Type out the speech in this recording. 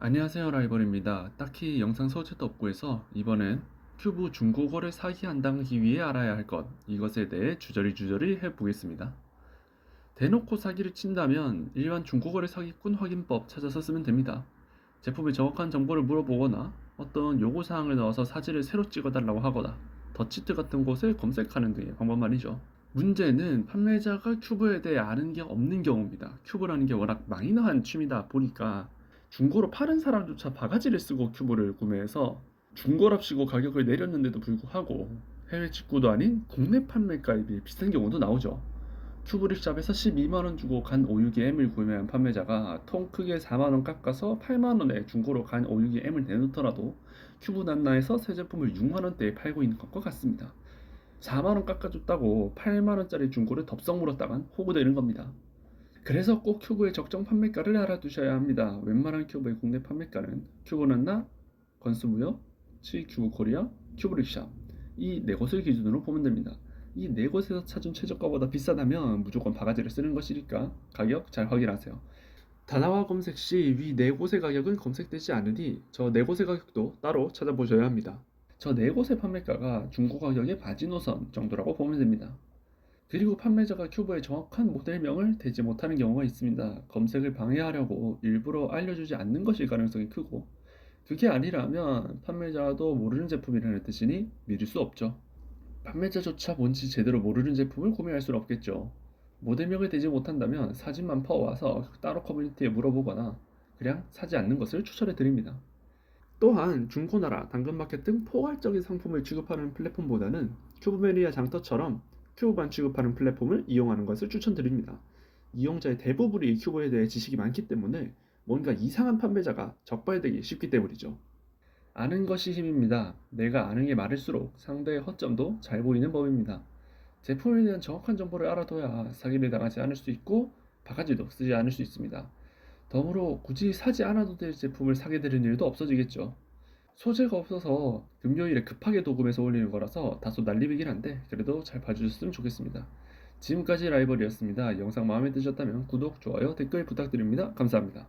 안녕하세요 라이벌입니다. 딱히 영상 소재도 없고 해서 이번엔 큐브 중고거래 사기 안 당하기 위해 알아야 할 것 이것에 대해 주저리 주저리 해보겠습니다. 대놓고 사기를 친다면 일반 중고거래 사기꾼 확인법 찾아서 쓰면 됩니다. 제품의 정확한 정보를 물어보거나 어떤 요구사항을 넣어서 사진을 새로 찍어달라고 하거나 더치트 같은 곳을 검색하는 등의 방법만이죠. 문제는 판매자가 큐브에 대해 아는 게 없는 경우입니다. 큐브라는 게 워낙 마이너한 취미다 보니까 중고로 파는 사람조차 바가지를 쓰고 큐브를 구매해서 중고랍시고 가격을 내렸는데도 불구하고 해외 직구도 아닌 국내 판매가에 비해 비싼 경우도 나오죠. 큐브릭샵에서 12만원 주고 간562 M을 구매한 판매자가 통 크게 4만원 깎아서 8만원에 중고로 간562 M을 내놓더라도 큐브 난나에서 새 제품을 6만원대에 팔고 있는 것과 같습니다. 4만원 깎아줬다고 8만원짜리 중고를 덥석 물었다간 호구되는 겁니다. 그래서 꼭 큐브의 적정 판매가를 알아두셔야 합니다. 웬만한 큐브의 국내 판매가는 큐브난나, 건수무역, 츠이큐브 코리아, 큐브릭샵 이 네 곳을 기준으로 보면 됩니다. 이 네 곳에서 찾은 최저가보다 비싸다면 무조건 바가지를 쓰는 것이니까 가격 잘 확인하세요. 다나와 검색 시 위 네 곳의 가격은 검색되지 않으니 저 네 곳의 가격도 따로 찾아보셔야 합니다. 저 네 곳의 판매가가 중고 가격의 바지노선 정도라고 보면 됩니다. 그리고 판매자가 큐브의 정확한 모델명을 대지 못하는 경우가 있습니다. 검색을 방해하려고 일부러 알려주지 않는 것일 가능성이 크고 그게 아니라면 판매자도 모르는 제품이라는 뜻이니 믿을 수 없죠. 판매자조차 뭔지 제대로 모르는 제품을 구매할 수는 없겠죠. 모델명을 대지 못한다면 사진만 퍼와서 따로 커뮤니티에 물어보거나 그냥 사지 않는 것을 추천해 드립니다. 또한 중고나라, 당근마켓 등 포괄적인 상품을 취급하는 플랫폼보다는 큐브메리아 장터처럼 큐브만 취급하는 플랫폼을 이용하는 것을 추천드립니다. 이용자의 대부분이 큐브에 대해 지식이 많기 때문에 뭔가 이상한 판매자가 적발되기 쉽기 때문이죠. 아는 것이 힘입니다. 내가 아는 게 많을수록 상대의 허점도 잘 보이는 법입니다. 제품에 대한 정확한 정보를 알아둬야 사기를 당하지 않을 수 있고 바가지도 쓰지 않을 수 있습니다. 덤으로 굳이 사지 않아도 될 제품을 사게 되는 일도 없어지겠죠. 소재가 없어서 금요일에 급하게 도금해서 올리는 거라서 다소 난립이긴 한데 그래도 잘 봐주셨으면 좋겠습니다. 지금까지 라이벌이었습니다. 영상 마음에 드셨다면 구독, 좋아요, 댓글 부탁드립니다. 감사합니다.